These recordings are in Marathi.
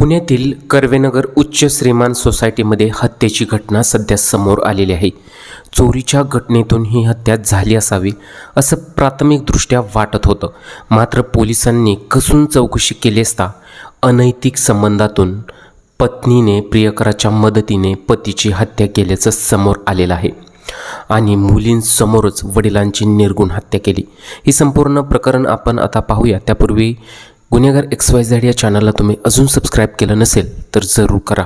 पुण्यातील कर्वेनगर उच्च श्रीमान सोसायटीमध्ये हत्येची घटना सध्या समोर आलेली आहे. चोरीच्या घटनेतून ही हत्या झाली असावी असं प्राथमिकदृष्ट्या वाटत होतं. मात्र पोलिसांनी कसून चौकशी केली असता अनैतिक संबंधातून पत्नीने प्रियकराच्या मदतीने पतीची हत्या केल्याचं समोर आलेलं आहे. आणि मुलींसमोरच वडिलांची निर्गुण हत्या केली. ही संपूर्ण प्रकरण आपण आता पाहूया. त्यापूर्वी गुन्हेगार एक्स वाय झेड या चॅनलला तुम्ही अजून सबस्क्राईब केलं नसेल तर जरूर करा.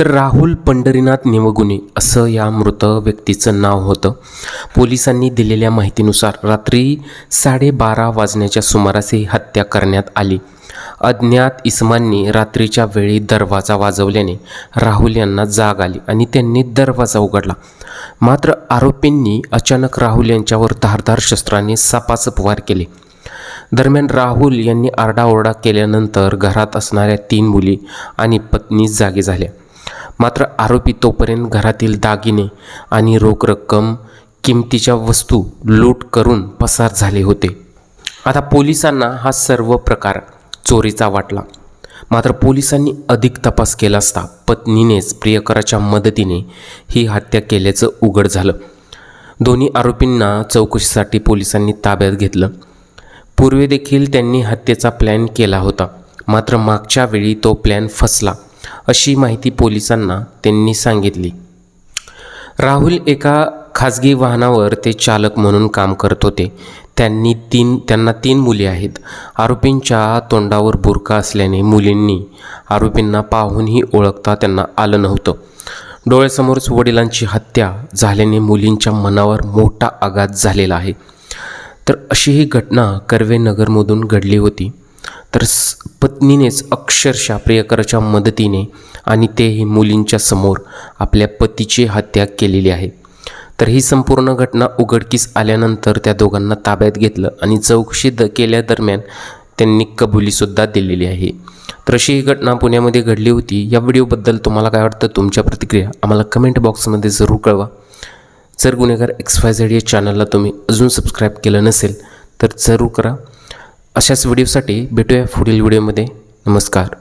तर राहुल पंढरीनाथ निवगुणे असं या मृत व्यक्तीचं नाव होतं. पोलिसांनी दिलेल्या माहितीनुसार रात्री साडेबारा वाजण्याच्या सुमारास ही हत्या करण्यात आली. अज्ञात इस्मांनी रात्रीच्या वेळी दरवाजा वाजवल्याने राहुल यांना जाग आली आणि त्यांनी दरवाजा उघडला. मात्र आरोपींनी अचानक राहुल यांच्यावर धारधार शस्त्राने सापासप वार केले. दरम्यान राहुल यांनी आरडाओरडा केल्यानंतर घरात असणाऱ्या तीन मुली आणि पत्नी जागे झाल्या. मात्र आरोपी तोपर्यंत घरातील दागिने आणि रोख रक्कम किमतीच्या वस्तू लूट करून पसार झाले होते. आता पोलिसांना हा सर्व प्रकार चोरीचा वाटला. मात्र पोलिसांनी अधिक तपास केला असता पत्नीनेच प्रियकराच्या मदतीने ही हत्या केल्याचं उघड झालं. दोन्ही आरोपींना चौकशीसाठी पोलिसांनी ताब्यात घेतलं. पूर्वी देखील त्यांनी हत्येचा प्लॅन केला होता. मात्र मागच्या वेळी तो प्लॅन फसला अशी माहिती पोलिसांना त्यांनी सांगितली. राहुल एका खाजगी वाहनावर ते चालक म्हणून काम करत होते. त्यांनी तीन त्यांना तीन मुले आहेत. आरोपींच्या तोंडावर बुरका असल्याने मुलींनी आरोपींना पाहूनही ओळखता त्यांना आलं नव्हतं. डोळ्यासमोरच वडिलांची हत्या झाल्याने मुलींच्या मनावर मोठा आघात झालेला आहे. तर अशी ही घटना कर्वे नगरमधून घडली होती. तर पत्नीनेच अक्षरशः प्रियकराच्या मदतीने आणि तेही मुलींच्या समोर आपल्या पतीची हत्या केलेली आहे. तर ही संपूर्ण घटना उघडकीस आल्यानंतर त्या दोघांना ताब्यात घेतलं आणि चौकशी द केल्यादरम्यान त्यांनी कबुलीसुद्धा दिलेली आहे. तर अशी ही घटना पुण्यामध्ये घडली होती. या व्हिडिओबद्दल तुम्हाला काय वाटतं? तुमच्या प्रतिक्रिया आम्हाला कमेंट बॉक्समध्ये जरूर कळवा. जर गुन्हेगार एक्स वाय झेड या चॅनलला तुम्ही अजून सबस्क्राईब केलं नसेल तर जरूर करा. अशाच व्हिडिओसाठी भेटूया पुढील व्हिडिओमध्ये नमस्कार.